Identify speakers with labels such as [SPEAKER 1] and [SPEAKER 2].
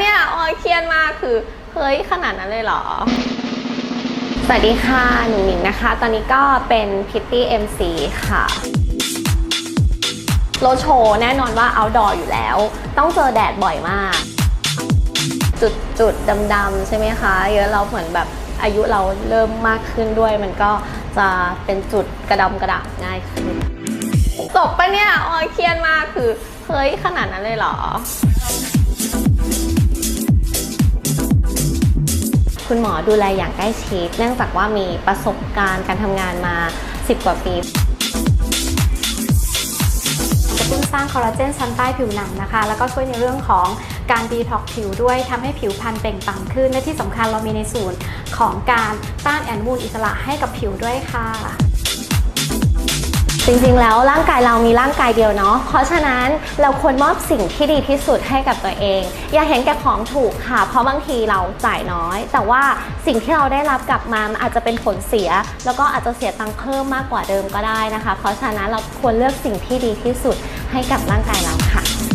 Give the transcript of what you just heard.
[SPEAKER 1] เนี่ยออยเครียดมากคือเฮ้ยขนาดนั้นเลยเหรอ สวัสดีค่ะหนูหนิงนะคะ ตอนนี้ก็เป็นพิตตี้ MC ค่ะโรถโชว์แน่นอนว่า outdoor อยู่แล้ว ต้องเจอแดดบ่อยมาก จุดจุดดำๆใช่ไหมคะเยอะเราเหมือนแบบอายุเราเริ่มมากขึ้นด้วย มันก็จะเป็นจุดกระดำกระด่างง่ายขึ้นจบปะเนี่ยออยเครียดมากคือเฮ้ยขนาดนั้นเลยเหรอ คุณหมอดูแลอย่างใกล้ชิด เนื่องจากว่ามีประสบการณ์การทำงานมา 10 กว่าปี
[SPEAKER 2] กระตุ้นสร้างคอลลาเจนชั้นใต้ผิวหนังนะคะ แล้วก็ช่วยในเรื่องของการดีท็อกผิวด้วยทำให้ผิวพรรณเปล่งปลั่งขึ้น และที่สำคัญเรามีในส่วนของการต้านแอนมูลอิสระให้กับผิวด้วยค่ะ
[SPEAKER 1] จริงๆ แล้วร่างกายเรามีร่างกายเดียวเนาะ เพราะฉะนั้นเราควรมอบสิ่งที่ดีที่สุดให้กับตัวเอง อย่าเห็นแก่ของถูกค่ะ เพราะบางทีเราจ่ายน้อย แต่ว่าสิ่งที่เราได้รับกลับมามันอาจจะเป็นผลเสีย แล้วก็อาจจะเสียตังค์เพิ่มมากกว่าเดิมก็ได้นะคะ เพราะฉะนั้นเราควรเลือกสิ่งที่ดีที่สุดให้กับร่างกายเราค่ะ